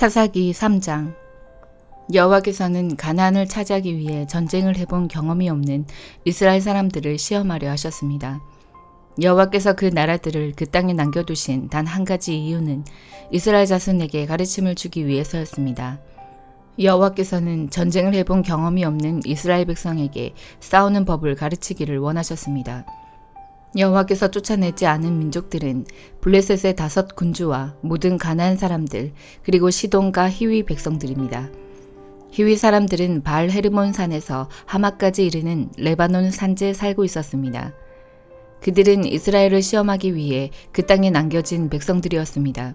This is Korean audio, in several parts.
사사기 3장 여호와께서는 가나안을 차지하기 위해 전쟁을 해본 경험이 없는 이스라엘 사람들을 시험하려 하셨습니다. 여호와께서 그 나라들을 그 땅에 남겨두신 단 한 가지 이유는 이스라엘 자손에게 가르침을 주기 위해서였습니다. 여호와께서는 전쟁을 해본 경험이 없는 이스라엘 백성에게 싸우는 법을 가르치기를 원하셨습니다. 여호와께서 쫓아내지 않은 민족들은 블레셋의 다섯 군주와 모든 가나안 사람들 그리고 시돈과 히위 백성들입니다. 히위 사람들은 바알 헤르몬 산에서 하마까지 이르는 레바논 산지에 살고 있었습니다. 그들은 이스라엘을 시험하기 위해 그 땅에 남겨진 백성들이었습니다.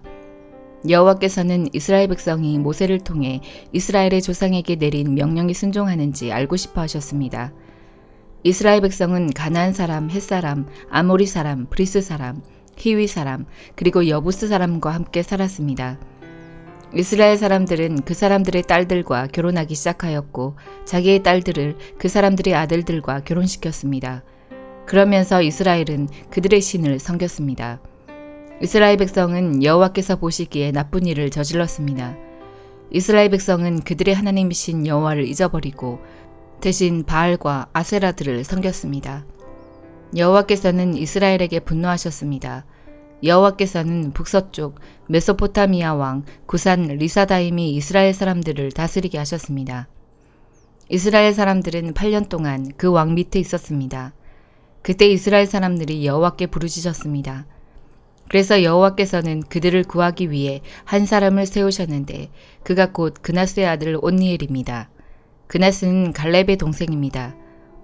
여호와께서는 이스라엘 백성이 모세를 통해 이스라엘의 조상에게 내린 명령에 순종하는지 알고 싶어 하셨습니다. 이스라엘 백성은 가나안 사람, 헷 사람, 아모리 사람, 브리스 사람, 히위 사람, 그리고 여부스 사람과 함께 살았습니다. 이스라엘 사람들은 그 사람들의 딸들과 결혼하기 시작하였고 자기의 딸들을 그 사람들의 아들들과 결혼시켰습니다. 그러면서 이스라엘은 그들의 신을 섬겼습니다. 이스라엘 백성은 여호와께서 보시기에 나쁜 일을 저질렀습니다. 이스라엘 백성은 그들의 하나님이신 여호와를 잊어버리고 대신 바알과 아세라들을 섬겼습니다. 여호와께서는 이스라엘에게 분노하셨습니다. 여호와께서는 북서쪽 메소포타미아 왕 구산 리사다임이 이스라엘 사람들을 다스리게 하셨습니다. 이스라엘 사람들은 8년 동안 그 왕 밑에 있었습니다. 그때 이스라엘 사람들이 여호와께 부르짖었습니다. 그래서 여호와께서는 그들을 구하기 위해 한 사람을 세우셨는데 그가 곧 그나스의 아들 온니엘입니다. 그나스는 갈렙의 동생입니다.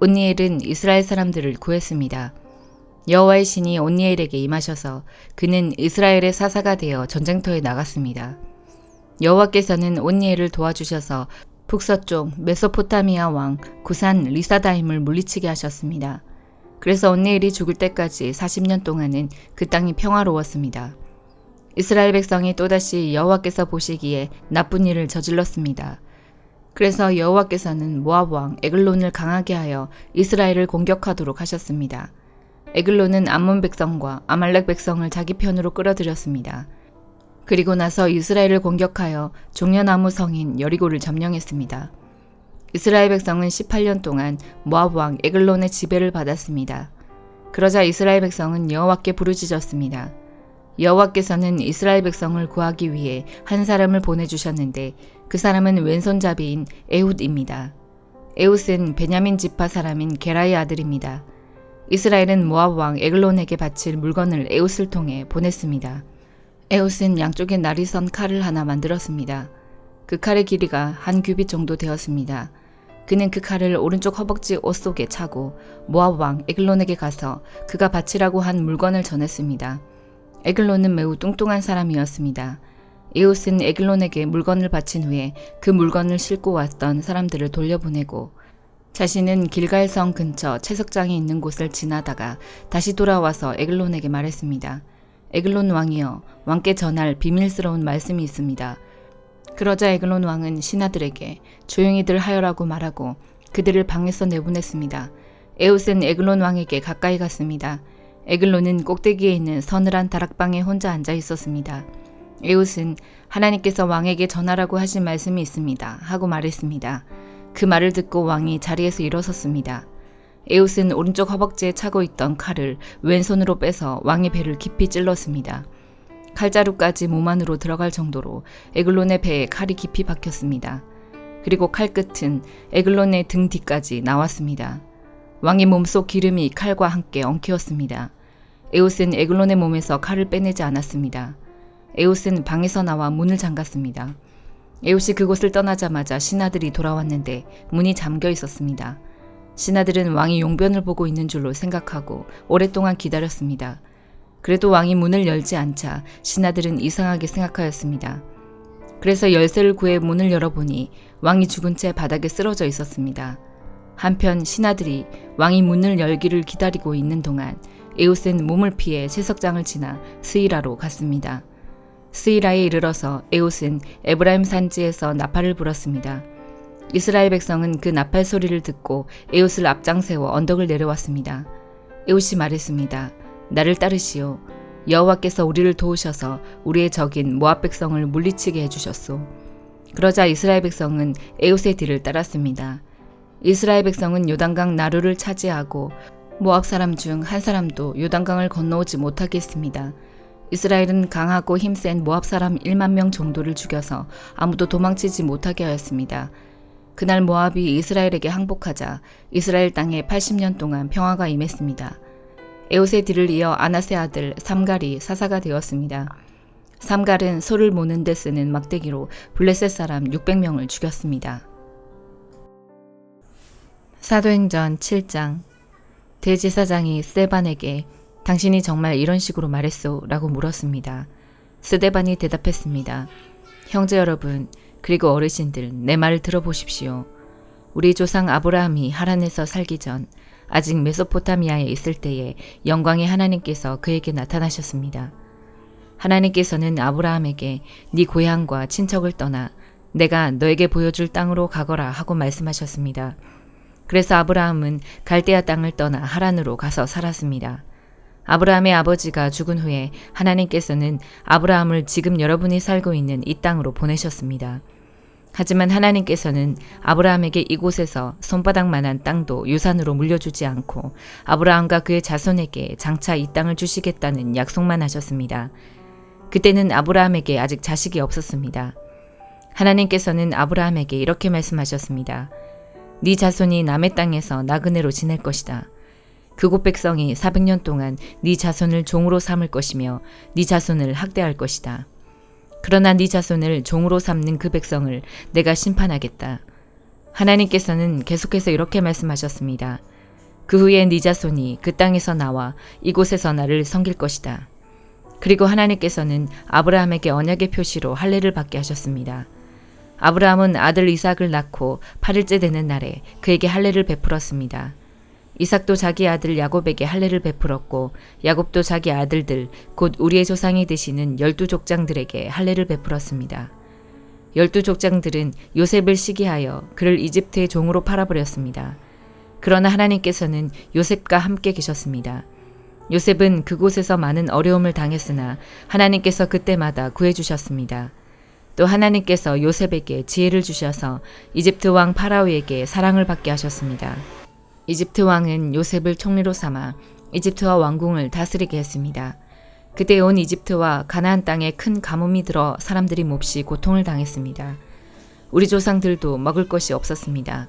온니엘은 이스라엘 사람들을 구했습니다. 여호와의 신이 온니엘에게 임하셔서 그는 이스라엘의 사사가 되어 전쟁터에 나갔습니다. 여호와께서는 온니엘을 도와주셔서 북서쪽 메소포타미아 왕 구산 리사다임을 물리치게 하셨습니다. 그래서 온니엘이 죽을 때까지 40년 동안은 그 땅이 평화로웠습니다. 이스라엘 백성이 또다시 여호와께서 보시기에 나쁜 일을 저질렀습니다. 그래서 여호와께서는 모압 왕 에글론을 강하게 하여 이스라엘을 공격하도록 하셨습니다. 에글론은 암몬 백성과 아말렉 백성을 자기 편으로 끌어들였습니다. 그리고 나서 이스라엘을 공격하여 종려나무 성인 여리고를 점령했습니다. 이스라엘 백성은 18년 동안 모압 왕 에글론의 지배를 받았습니다. 그러자 이스라엘 백성은 여호와께 부르짖었습니다. 여호와께서는 이스라엘 백성을 구하기 위해 한 사람을 보내주셨는데 그 사람은 왼손잡이인 에훗입니다. 에훗은 베냐민 지파 사람인 게라의 아들입니다. 이스라엘은 모압 왕 에글론에게 바칠 물건을 에훗을 통해 보냈습니다. 에훗은 양쪽에 날이 선 칼을 하나 만들었습니다. 그 칼의 길이가 한 규빗 정도 되었습니다. 그는 그 칼을 오른쪽 허벅지 옷 속에 차고 모압 왕 에글론에게 가서 그가 바치라고 한 물건을 전했습니다. 에글론은 매우 뚱뚱한 사람이었습니다. 에웃은 에글론에게 물건을 바친 후에 그 물건을 싣고 왔던 사람들을 돌려보내고 자신은 길갈성 근처 채석장이 있는 곳을 지나다가 다시 돌아와서 에글론에게 말했습니다. 에글론 왕이여 왕께 전할 비밀스러운 말씀이 있습니다. 그러자 에글론 왕은 신하들에게 조용히들 하여라고 말하고 그들을 방에서 내보냈습니다. 에웃은 에글론 왕에게 가까이 갔습니다. 에글론은 꼭대기에 있는 서늘한 다락방에 혼자 앉아 있었습니다. 에웃은 하나님께서 왕에게 전하라고 하신 말씀이 있습니다. 하고 말했습니다. 그 말을 듣고 왕이 자리에서 일어섰습니다. 에웃은 오른쪽 허벅지에 차고 있던 칼을 왼손으로 빼서 왕의 배를 깊이 찔렀습니다. 칼자루까지 몸 안으로 들어갈 정도로 에글론의 배에 칼이 깊이 박혔습니다. 그리고 칼끝은 에글론의 등 뒤까지 나왔습니다. 왕의 몸속 기름이 칼과 함께 엉키었습니다. 에웃은 에글론의 몸에서 칼을 빼내지 않았습니다. 에웃은 방에서 나와 문을 잠갔습니다. 에웃이 그곳을 떠나자마자 신하들이 돌아왔는데 문이 잠겨 있었습니다. 신하들은 왕이 용변을 보고 있는 줄로 생각하고 오랫동안 기다렸습니다. 그래도 왕이 문을 열지 않자 신하들은 이상하게 생각하였습니다. 그래서 열쇠를 구해 문을 열어보니 왕이 죽은 채 바닥에 쓰러져 있었습니다. 한편 신하들이 왕이 문을 열기를 기다리고 있는 동안 에웃은 몸을 피해 채석장을 지나 스이라로 갔습니다. 스이라에 이르러서 에웃은 에브라임 산지에서 나팔을 불었습니다. 이스라엘 백성은 그 나팔 소리를 듣고 에웃을 앞장 세워 언덕을 내려왔습니다. 에웃이 말했습니다. 나를 따르시오. 여호와께서 우리를 도우셔서 우리의 적인 모압 백성을 물리치게 해주셨소. 그러자 이스라엘 백성은 에웃의 뒤를 따랐습니다. 이스라엘 백성은 요단강 나루를 차지하고 모압 사람 중 한 사람도 요단강을 건너오지 못하게 했습니다. 이스라엘은 강하고 힘센 모압 사람 1만 명 정도를 죽여서 아무도 도망치지 못하게 하였습니다. 그날 모압이 이스라엘에게 항복하자 이스라엘 땅에 80년 동안 평화가 임했습니다. 에옷의 뒤를 이어 아나세 아들 삼갈이 사사가 되었습니다. 삼갈은 소를 모는 데 쓰는 막대기로 블레셋 사람 600명을 죽였습니다. 사도행전 7장 대제사장이 스데반에게 당신이 정말 이런 식으로 말했소? 라고 물었습니다. 스데반이 대답했습니다. 형제 여러분, 그리고 어르신들, 내 말을 들어보십시오. 우리 조상 아브라함이 하란에서 살기 전 아직 메소포타미아에 있을 때에 영광의 하나님께서 그에게 나타나셨습니다. 하나님께서는 아브라함에게 네 고향과 친척을 떠나 내가 너에게 보여줄 땅으로 가거라 하고 말씀하셨습니다. 그래서 아브라함은 갈대아 땅을 떠나 하란으로 가서 살았습니다. 아브라함의 아버지가 죽은 후에 하나님께서는 아브라함을 지금 여러분이 살고 있는 이 땅으로 보내셨습니다. 하지만 하나님께서는 아브라함에게 이곳에서 손바닥만한 땅도 유산으로 물려주지 않고 아브라함과 그의 자손에게 장차 이 땅을 주시겠다는 약속만 하셨습니다. 그때는 아브라함에게 아직 자식이 없었습니다. 하나님께서는 아브라함에게 이렇게 말씀하셨습니다. 네 자손이 남의 땅에서 나그네로 지낼 것이다. 그곳 백성이 400년 동안 네 자손을 종으로 삼을 것이며 네 자손을 학대할 것이다. 그러나 네 자손을 종으로 삼는 그 백성을 내가 심판하겠다. 하나님께서는 계속해서 이렇게 말씀하셨습니다. 그 후에 네 자손이 그 땅에서 나와 이곳에서 나를 섬길 것이다. 그리고 하나님께서는 아브라함에게 언약의 표시로 할례를 받게 하셨습니다. 아브라함은 아들 이삭을 낳고 8일째 되는 날에 그에게 할례를 베풀었습니다. 이삭도 자기 아들 야곱에게 할례를 베풀었고 야곱도 자기 아들들 곧 우리의 조상이 되시는 열두 족장들에게 할례를 베풀었습니다. 열두 족장들은 요셉을 시기하여 그를 이집트의 종으로 팔아버렸습니다. 그러나 하나님께서는 요셉과 함께 계셨습니다. 요셉은 그곳에서 많은 어려움을 당했으나 하나님께서 그때마다 구해주셨습니다. 또 하나님께서 요셉에게 지혜를 주셔서 이집트 왕 파라오에게 사랑을 받게 하셨습니다. 이집트 왕은 요셉을 총리로 삼아 이집트와 왕궁을 다스리게 했습니다. 그때 온 이집트와 가나안 땅에 큰 가뭄이 들어 사람들이 몹시 고통을 당했습니다. 우리 조상들도 먹을 것이 없었습니다.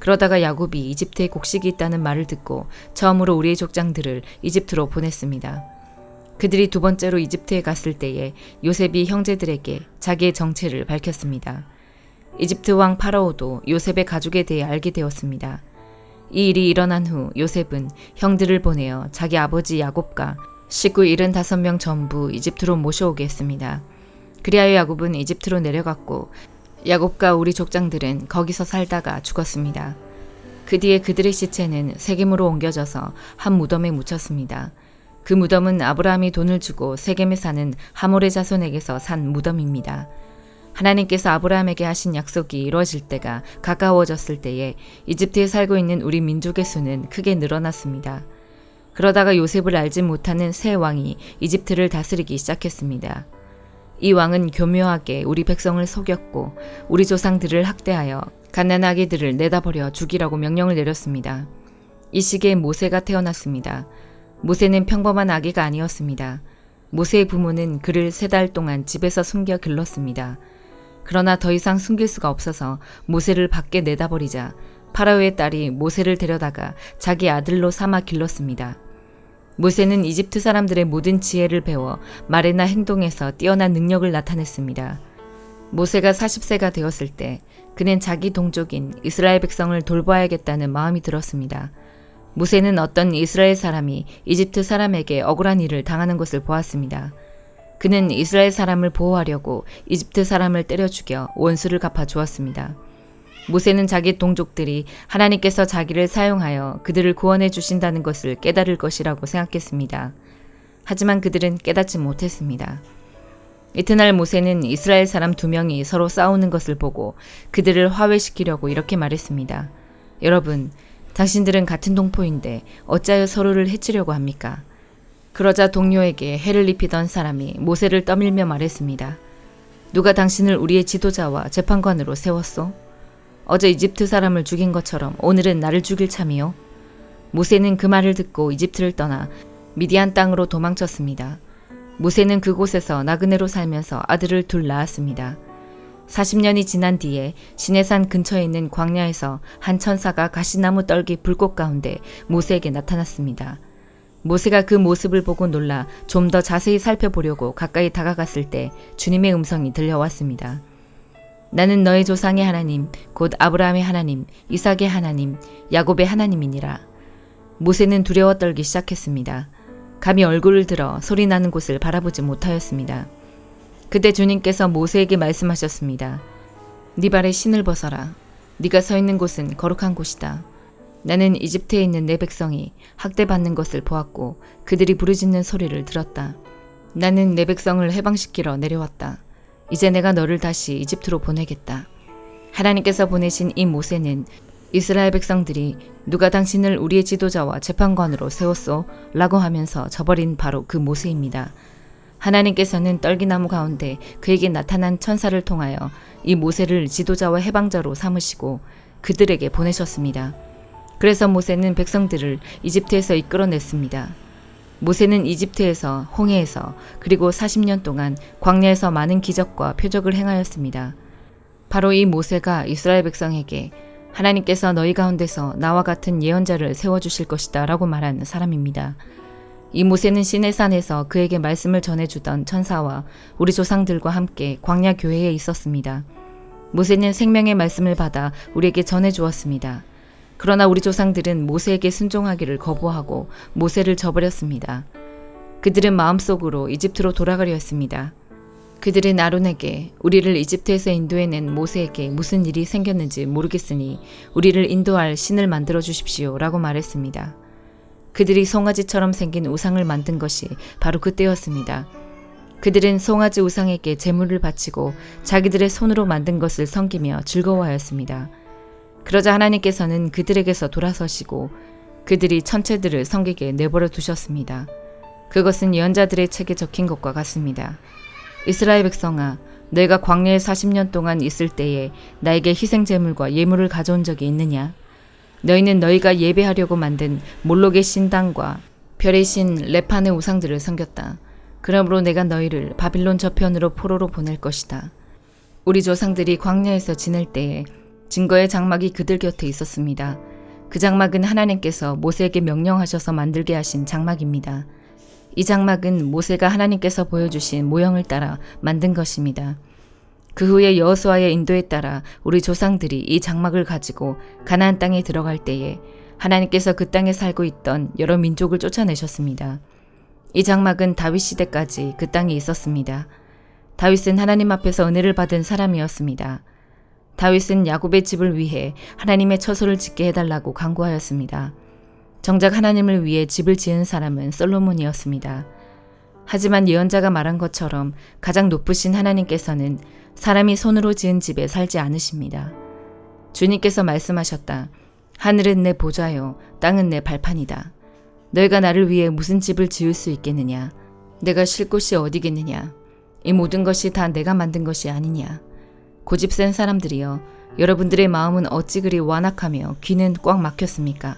그러다가 야곱이 이집트에 곡식이 있다는 말을 듣고 처음으로 우리의 족장들을 이집트로 보냈습니다. 그들이 두 번째로 이집트에 갔을 때에 요셉이 형제들에게 자기의 정체를 밝혔습니다. 이집트 왕 파라오도 요셉의 가족에 대해 알게 되었습니다. 이 일이 일어난 후 요셉은 형들을 보내어 자기 아버지 야곱과 식구 75명 전부 이집트로 모셔오게 했습니다. 그리하여 야곱은 이집트로 내려갔고 야곱과 우리 족장들은 거기서 살다가 죽었습니다. 그 뒤에 그들의 시체는 세겜으로 옮겨져서 한 무덤에 묻혔습니다. 그 무덤은 아브라함이 돈을 주고 세겜에 사는 하몰의 자손에게서 산 무덤입니다. 하나님께서 아브라함에게 하신 약속이 이루어질 때가 가까워졌을 때에 이집트에 살고 있는 우리 민족의 수는 크게 늘어났습니다. 그러다가 요셉을 알지 못하는 새 왕이 이집트를 다스리기 시작했습니다. 이 왕은 교묘하게 우리 백성을 속였고 우리 조상들을 학대하여 갓난아기들을 내다버려 죽이라고 명령을 내렸습니다. 이 시기에 모세가 태어났습니다. 모세는 평범한 아기가 아니었습니다. 모세의 부모는 그를 세 달 동안 집에서 숨겨 길렀습니다. 그러나 더 이상 숨길 수가 없어서 모세를 밖에 내다버리자 파라오의 딸이 모세를 데려다가 자기 아들로 삼아 길렀습니다. 모세는 이집트 사람들의 모든 지혜를 배워 말이나 행동에서 뛰어난 능력을 나타냈습니다. 모세가 40세가 되었을 때 그는 자기 동족인 이스라엘 백성을 돌봐야겠다는 마음이 들었습니다. 모세는 어떤 이스라엘 사람이 이집트 사람에게 억울한 일을 당하는 것을 보았습니다. 그는 이스라엘 사람을 보호하려고 이집트 사람을 때려 죽여 원수를 갚아 주었습니다. 모세는 자기 동족들이 하나님께서 자기를 사용하여 그들을 구원해 주신다는 것을 깨달을 것이라고 생각했습니다. 하지만 그들은 깨닫지 못했습니다. 이튿날 모세는 이스라엘 사람 두 명이 서로 싸우는 것을 보고 그들을 화해시키려고 이렇게 말했습니다. 여러분, 당신들은 같은 동포인데 어찌하여 서로를 해치려고 합니까? 그러자 동료에게 해를 입히던 사람이 모세를 떠밀며 말했습니다. 누가 당신을 우리의 지도자와 재판관으로 세웠소? 어제 이집트 사람을 죽인 것처럼 오늘은 나를 죽일 참이요? 모세는 그 말을 듣고 이집트를 떠나 미디안 땅으로 도망쳤습니다. 모세는 그곳에서 나그네로 살면서 아들을 둘 낳았습니다. 40년이 지난 뒤에 시내산 근처에 있는 광야에서 한 천사가 가시나무 떨기 불꽃 가운데 모세에게 나타났습니다. 모세가 그 모습을 보고 놀라 좀 더 자세히 살펴보려고 가까이 다가갔을 때 주님의 음성이 들려왔습니다. 나는 너의 조상의 하나님, 곧 아브라함의 하나님, 이삭의 하나님, 야곱의 하나님이니라. 모세는 두려워 떨기 시작했습니다. 감히 얼굴을 들어 소리 나는 곳을 바라보지 못하였습니다. 그때 주님께서 모세에게 말씀하셨습니다. 네 발에 신을 벗어라. 네가 서 있는 곳은 거룩한 곳이다. 나는 이집트에 있는 내 백성이 학대받는 것을 보았고 그들이 부르짖는 소리를 들었다. 나는 내 백성을 해방시키러 내려왔다. 이제 내가 너를 다시 이집트로 보내겠다. 하나님께서 보내신 이 모세는 이스라엘 백성들이 누가 당신을 우리의 지도자와 재판관으로 세웠소? 라고 하면서 저버린 바로 그 모세입니다. 하나님께서는 떨기나무 가운데 그에게 나타난 천사를 통하여 이 모세를 지도자와 해방자로 삼으시고 그들에게 보내셨습니다. 그래서 모세는 백성들을 이집트에서 이끌어냈습니다. 모세는 이집트에서 홍해에서 그리고 40년 동안 광야에서 많은 기적과 표적을 행하였습니다. 바로 이 모세가 이스라엘 백성에게 하나님께서 너희 가운데서 나와 같은 예언자를 세워주실 것이다 라고 말하는 사람입니다. 이 모세는 시내산에서 그에게 말씀을 전해주던 천사와 우리 조상들과 함께 광야 교회에 있었습니다. 모세는 생명의 말씀을 받아 우리에게 전해주었습니다. 그러나 우리 조상들은 모세에게 순종하기를 거부하고 모세를 저버렸습니다. 그들은 마음속으로 이집트로 돌아가려 했습니다. 그들은 아론에게 우리를 이집트에서 인도해낸 모세에게 무슨 일이 생겼는지 모르겠으니 우리를 인도할 신을 만들어 주십시오 라고 말했습니다. 그들이 송아지처럼 생긴 우상을 만든 것이 바로 그때였습니다. 그들은 송아지 우상에게 제물을 바치고 자기들의 손으로 만든 것을 섬기며 즐거워하였습니다. 그러자 하나님께서는 그들에게서 돌아서시고 그들이 천체들을 섬기게 내버려 두셨습니다. 그것은 예언자들의 책에 적힌 것과 같습니다. 이스라엘 백성아, 내가 광야에 40년 동안 있을 때에 나에게 희생 제물과 예물을 가져온 적이 있느냐? 너희는 너희가 예배하려고 만든 몰록의 신당과 별의 신 레판의 우상들을 섬겼다. 그러므로 내가 너희를 바빌론 저편으로 포로로 보낼 것이다. 우리 조상들이 광야에서 지낼 때에 증거의 장막이 그들 곁에 있었습니다. 그 장막은 하나님께서 모세에게 명령하셔서 만들게 하신 장막입니다. 이 장막은 모세가 하나님께서 보여주신 모형을 따라 만든 것입니다. 그 후에 여호수아의 인도에 따라 우리 조상들이 이 장막을 가지고 가나안 땅에 들어갈 때에 하나님께서 그 땅에 살고 있던 여러 민족을 쫓아내셨습니다. 이 장막은 다윗 시대까지 그 땅에 있었습니다. 다윗은 하나님 앞에서 은혜를 받은 사람이었습니다. 다윗은 야곱의 집을 위해 하나님의 처소를 짓게 해달라고 강구하였습니다. 정작 하나님을 위해 집을 지은 사람은 솔로몬이었습니다. 하지만 예언자가 말한 것처럼 가장 높으신 하나님께서는 사람이 손으로 지은 집에 살지 않으십니다. 주님께서 말씀하셨다. 하늘은 내 보좌요, 땅은 내 발판이다. 너희가 나를 위해 무슨 집을 지을 수 있겠느냐? 내가 쉴 곳이 어디겠느냐? 이 모든 것이 다 내가 만든 것이 아니냐? 고집센 사람들이여, 여러분들의 마음은 어찌 그리 완악하며 귀는 꽉 막혔습니까?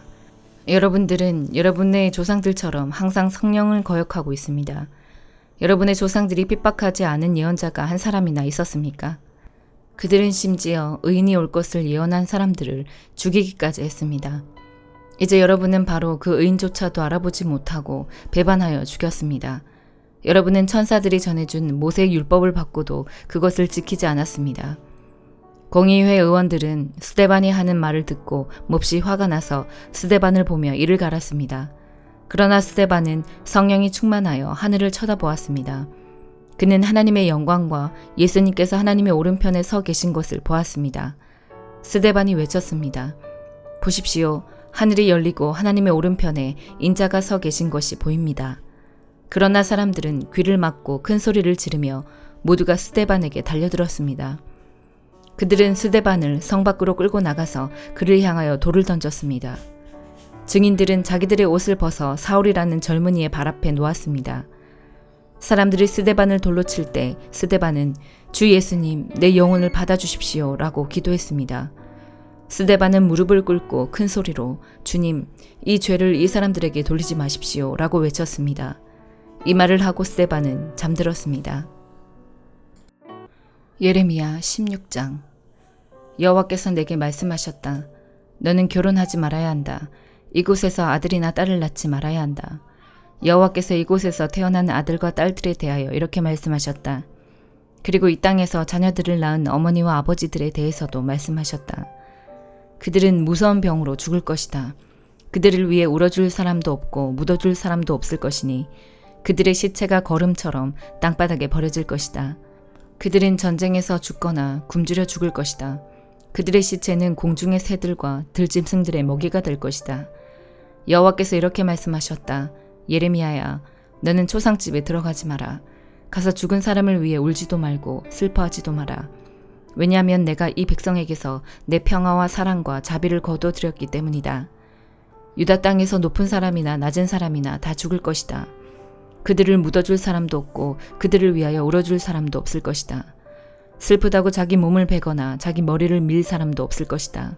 여러분들은 여러분의 조상들처럼 항상 성령을 거역하고 있습니다. 여러분의 조상들이 핍박하지 않은 예언자가 한 사람이나 있었습니까? 그들은 심지어 의인이 올 것을 예언한 사람들을 죽이기까지 했습니다. 이제 여러분은 바로 그 의인조차도 알아보지 못하고 배반하여 죽였습니다. 여러분은 천사들이 전해준 모세 율법을 받고도 그것을 지키지 않았습니다. 공의회 의원들은 스데반이 하는 말을 듣고 몹시 화가 나서 스데반을 보며 이를 갈았습니다. 그러나 스데반은 성령이 충만하여 하늘을 쳐다보았습니다. 그는 하나님의 영광과 예수님께서 하나님의 오른편에 서 계신 것을 보았습니다. 스데반이 외쳤습니다. 보십시오. 하늘이 열리고 하나님의 오른편에 인자가 서 계신 것이 보입니다. 그러나 사람들은 귀를 막고 큰 소리를 지르며 모두가 스데반에게 달려들었습니다. 그들은 스데반을 성 밖으로 끌고 나가서 그를 향하여 돌을 던졌습니다. 증인들은 자기들의 옷을 벗어 사울이라는 젊은이의 발 앞에 놓았습니다. 사람들이 스데반을 돌로 칠 때 스데반은 주 예수님 내 영혼을 받아주십시오 라고 기도했습니다. 스데반은 무릎을 꿇고 큰 소리로 주님 이 죄를 이 사람들에게 돌리지 마십시오 라고 외쳤습니다. 이 말을 하고 스데반은 잠들었습니다. 예레미야 16장 여호와께서 내게 말씀하셨다. 너는 결혼하지 말아야 한다. 이곳에서 아들이나 딸을 낳지 말아야 한다. 여호와께서 이곳에서 태어난 아들과 딸들에 대하여 이렇게 말씀하셨다. 그리고 이 땅에서 자녀들을 낳은 어머니와 아버지들에 대해서도 말씀하셨다. 그들은 무서운 병으로 죽을 것이다. 그들을 위해 울어줄 사람도 없고 묻어줄 사람도 없을 것이니 그들의 시체가 걸음처럼 땅바닥에 버려질 것이다. 그들은 전쟁에서 죽거나 굶주려 죽을 것이다. 그들의 시체는 공중의 새들과 들짐승들의 먹이가 될 것이다. 여호와께서 이렇게 말씀하셨다. 예레미야야, 너는 초상집에 들어가지 마라. 가서 죽은 사람을 위해 울지도 말고 슬퍼하지도 마라. 왜냐하면 내가 이 백성에게서 내 평화와 사랑과 자비를 거둬들였기 때문이다. 유다 땅에서 높은 사람이나 낮은 사람이나 다 죽을 것이다. 그들을 묻어줄 사람도 없고 그들을 위하여 울어줄 사람도 없을 것이다. 슬프다고 자기 몸을 베거나 자기 머리를 밀 사람도 없을 것이다.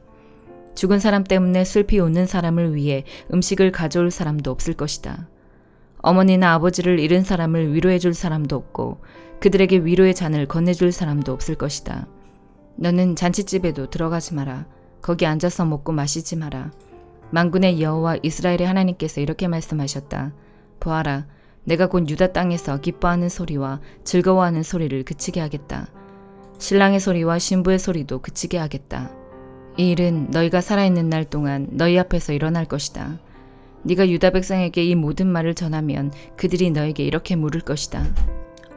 죽은 사람 때문에 슬피 웃는 사람을 위해 음식을 가져올 사람도 없을 것이다. 어머니나 아버지를 잃은 사람을 위로해 줄 사람도 없고 그들에게 위로의 잔을 건네줄 사람도 없을 것이다. 너는 잔치집에도 들어가지 마라. 거기 앉아서 먹고 마시지 마라. 만군의 여호와 이스라엘의 하나님께서 이렇게 말씀하셨다. 보아라, 내가 곧 유다 땅에서 기뻐하는 소리와 즐거워하는 소리를 그치게 하겠다. 신랑의 소리와 신부의 소리도 그치게 하겠다. 이 일은 너희가 살아있는 날 동안 너희 앞에서 일어날 것이다. 네가 유다 백성에게 이 모든 말을 전하면 그들이 너에게 이렇게 물을 것이다.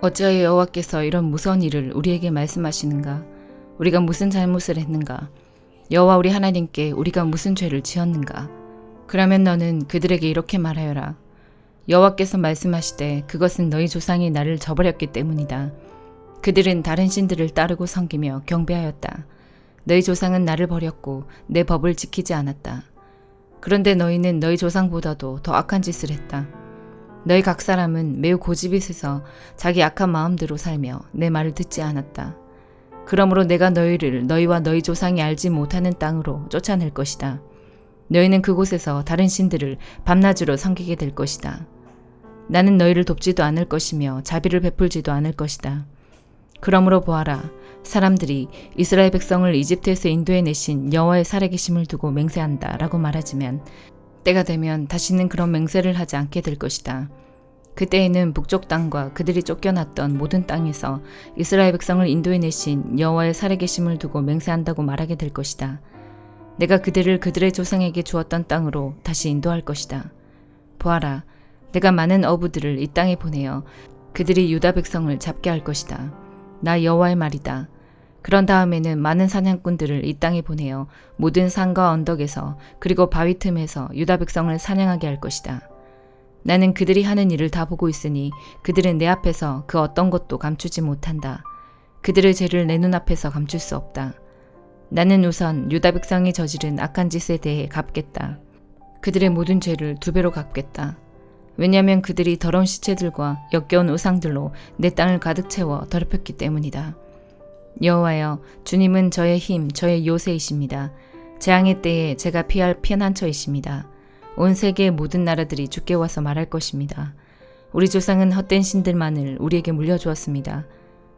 어찌하여 여호와께서 이런 무서운 일을 우리에게 말씀하시는가? 우리가 무슨 잘못을 했는가? 여호와 우리 하나님께 우리가 무슨 죄를 지었는가? 그러면 너는 그들에게 이렇게 말하여라. 여호와께서 말씀하시되 그것은 너희 조상이 나를 저버렸기 때문이다. 그들은 다른 신들을 따르고 섬기며 경배하였다. 너희 조상은 나를 버렸고 내 법을 지키지 않았다. 그런데 너희는 너희 조상보다도 더 악한 짓을 했다. 너희 각 사람은 매우 고집이 있어서 자기 악한 마음대로 살며 내 말을 듣지 않았다. 그러므로 내가 너희를 너희와 너희 조상이 알지 못하는 땅으로 쫓아낼 것이다. 너희는 그곳에서 다른 신들을 밤낮으로 섬기게 될 것이다. 나는 너희를 돕지도 않을 것이며 자비를 베풀지도 않을 것이다. 그러므로 보아라. 사람들이 이스라엘 백성을 이집트에서 인도해 내신 여호와의 살아계심을 두고 맹세한다 라고 말하지만 때가 되면 다시는 그런 맹세를 하지 않게 될 것이다. 그때에는 북쪽 땅과 그들이 쫓겨났던 모든 땅에서 이스라엘 백성을 인도해 내신 여호와의 살아계심을 두고 맹세한다고 말하게 될 것이다. 내가 그들을 그들의 조상에게 주었던 땅으로 다시 인도할 것이다. 보아라, 내가 많은 어부들을 이 땅에 보내어 그들이 유다 백성을 잡게 할 것이다. 나 여호와의 말이다. 그런 다음에는 많은 사냥꾼들을 이 땅에 보내어 모든 산과 언덕에서 그리고 바위 틈에서 유다 백성을 사냥하게 할 것이다. 나는 그들이 하는 일을 다 보고 있으니 그들은 내 앞에서 그 어떤 것도 감추지 못한다. 그들의 죄를 내 눈앞에서 감출 수 없다. 나는 우선 유다 백성이 저지른 악한 짓에 대해 갚겠다. 그들의 모든 죄를 두 배로 갚겠다. 왜냐하면 그들이 더러운 시체들과 역겨운 우상들로 내 땅을 가득 채워 더럽혔기 때문이다. 여호와여, 주님은 저의 힘, 저의 요새이십니다. 재앙의 때에 제가 피할 피난처이십니다. 온 세계의 모든 나라들이 주께 와서 말할 것입니다. 우리 조상은 헛된 신들만을 우리에게 물려주었습니다.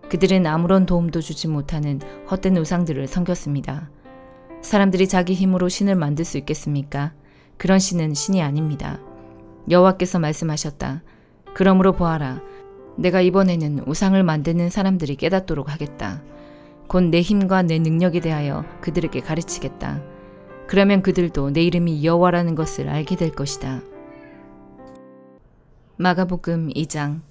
그들은 아무런 도움도 주지 못하는 헛된 우상들을 섬겼습니다. 사람들이 자기 힘으로 신을 만들 수 있겠습니까? 그런 신은 신이 아닙니다. 여호와께서 말씀하셨다. 그러므로 보아라. 내가 이번에는 우상을 만드는 사람들이 깨닫도록 하겠다. 곧 내 힘과 내 능력에 대하여 그들에게 가르치겠다. 그러면 그들도 내 이름이 여호와라는 것을 알게 될 것이다. 마가복음 2장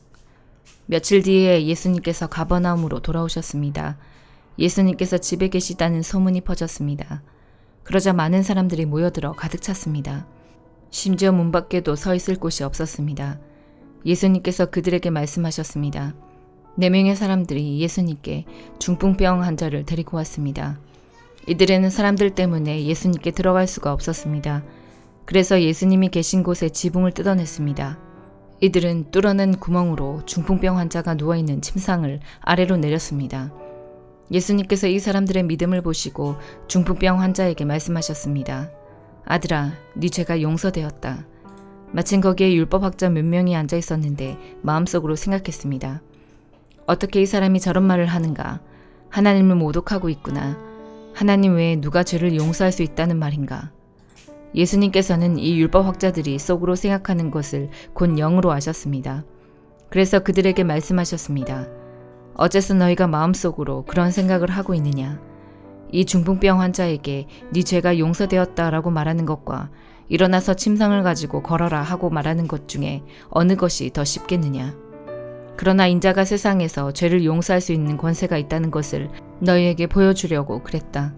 며칠 뒤에 예수님께서 가버나움으로 돌아오셨습니다. 예수님께서 집에 계시다는 소문이 퍼졌습니다. 그러자 많은 사람들이 모여들어 가득 찼습니다. 심지어 문 밖에도 서 있을 곳이 없었습니다. 예수님께서 그들에게 말씀하셨습니다. 네 명의 사람들이 예수님께 중풍병 환자를 데리고 왔습니다. 이들에는 사람들 때문에 예수님께 들어갈 수가 없었습니다. 그래서 예수님이 계신 곳에 지붕을 뜯어냈습니다. 이들은 뚫어낸 구멍으로 중풍병 환자가 누워있는 침상을 아래로 내렸습니다. 예수님께서 이 사람들의 믿음을 보시고 중풍병 환자에게 말씀하셨습니다. 아들아, 네 죄가 용서되었다. 마침 거기에 율법학자 몇 명이 앉아 있었는데 마음속으로 생각했습니다. 어떻게 이 사람이 저런 말을 하는가? 하나님을 모독하고 있구나. 하나님 외에 누가 죄를 용서할 수 있다는 말인가? 예수님께서는 이 율법학자들이 속으로 생각하는 것을 곧 영으로 아셨습니다. 그래서 그들에게 말씀하셨습니다. 어째서 너희가 마음속으로 그런 생각을 하고 있느냐? 이 중풍병 환자에게 네 죄가 용서되었다라고 말하는 것과 일어나서 침상을 가지고 걸어라 하고 말하는 것 중에 어느 것이 더 쉽겠느냐? 그러나 인자가 세상에서 죄를 용서할 수 있는 권세가 있다는 것을 너희에게 보여주려고 그랬다.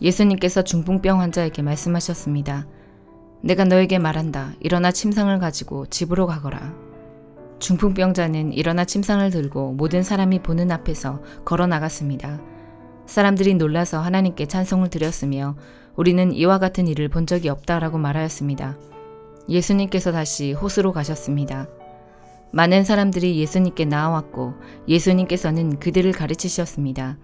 예수님께서 중풍병 환자에게 말씀하셨습니다. 내가 너에게 말한다. 일어나 침상을 가지고 집으로 가거라. 중풍병자는 일어나 침상을 들고 모든 사람이 보는 앞에서 걸어 나갔습니다. 사람들이 놀라서 하나님께 찬송을 드렸으며 우리는 이와 같은 일을 본 적이 없다라고 말하였습니다. 예수님께서 다시 호수로 가셨습니다. 많은 사람들이 예수님께 나와왔고 예수님께서는 그들을 가르치셨습니다.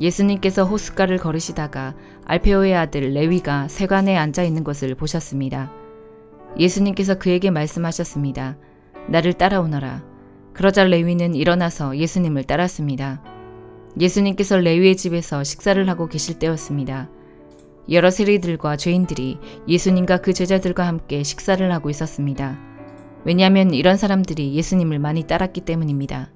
예수님께서 호숫가를 걸으시다가 알페오의 아들 레위가 세관에 앉아 있는 것을 보셨습니다. 예수님께서 그에게 말씀하셨습니다. 나를 따라오너라. 그러자 레위는 일어나서 예수님을 따랐습니다. 예수님께서 레위의 집에서 식사를 하고 계실 때였습니다. 여러 세리들과 죄인들이 예수님과 그 제자들과 함께 식사를 하고 있었습니다. 왜냐하면 이런 사람들이 예수님을 많이 따랐기 때문입니다.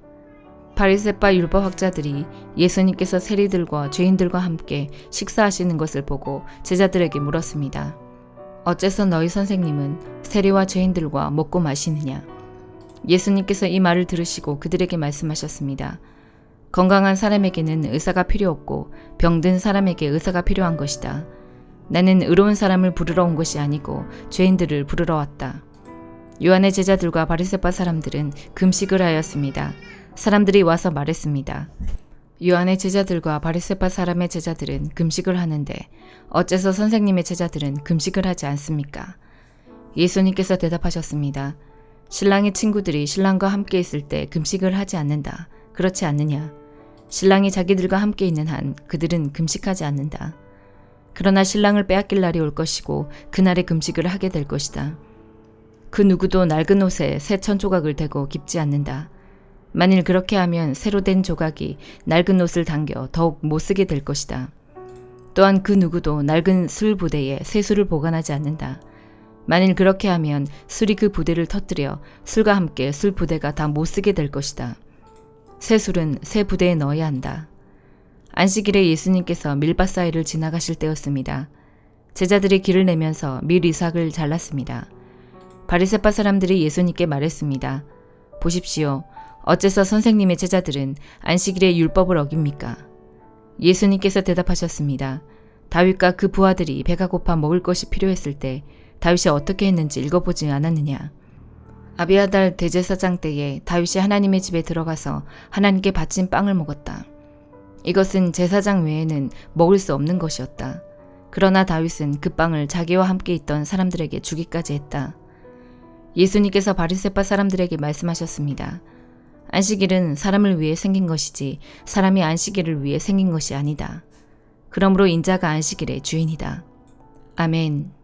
바리새파 율법학자들이 예수님께서 세리들과 죄인들과 함께 식사하시는 것을 보고 제자들에게 물었습니다. 어째서 너희 선생님은 세리와 죄인들과 먹고 마시느냐? 예수님께서 이 말을 들으시고 그들에게 말씀하셨습니다. 건강한 사람에게는 의사가 필요 없고 병든 사람에게 의사가 필요한 것이다. 나는 의로운 사람을 부르러 온 것이 아니고 죄인들을 부르러 왔다. 요한의 제자들과 바리새파 사람들은 금식을 하였습니다. 사람들이 와서 말했습니다. 요한의 제자들과 바리새파 사람의 제자들은 금식을 하는데 어째서 선생님의 제자들은 금식을 하지 않습니까? 예수님께서 대답하셨습니다. 신랑의 친구들이 신랑과 함께 있을 때 금식을 하지 않는다. 그렇지 않느냐? 신랑이 자기들과 함께 있는 한 그들은 금식하지 않는다. 그러나 신랑을 빼앗길 날이 올 것이고 그날에 금식을 하게 될 것이다. 그 누구도 낡은 옷에 새 천 조각을 대고 깁지 않는다. 만일 그렇게 하면 새로 된 조각이 낡은 옷을 당겨 더욱 못 쓰게 될 것이다. 또한 그 누구도 낡은 술 부대에 새 술을 보관하지 않는다. 만일 그렇게 하면 술이 그 부대를 터뜨려 술과 함께 술 부대가 다 못 쓰게 될 것이다. 새 술은 새 부대에 넣어야 한다. 안식일에 예수님께서 밀밭 사이를 지나가실 때였습니다. 제자들이 길을 내면서 밀 이삭을 잘랐습니다. 바리새파 사람들이 예수님께 말했습니다. 보십시오. 어째서 선생님의 제자들은 안식일에 율법을 어깁니까? 예수님께서 대답하셨습니다. 다윗과 그 부하들이 배가 고파 먹을 것이 필요했을 때 다윗이 어떻게 했는지 읽어보지 않았느냐? 아비아달 대제사장 때에 다윗이 하나님의 집에 들어가서 하나님께 바친 빵을 먹었다. 이것은 제사장 외에는 먹을 수 없는 것이었다. 그러나 다윗은 그 빵을 자기와 함께 있던 사람들에게 주기까지 했다. 예수님께서 바리새파 사람들에게 말씀하셨습니다. 안식일은 사람을 위해 생긴 것이지 사람이 안식일을 위해 생긴 것이 아니다. 그러므로 인자가 안식일의 주인이다. 아멘.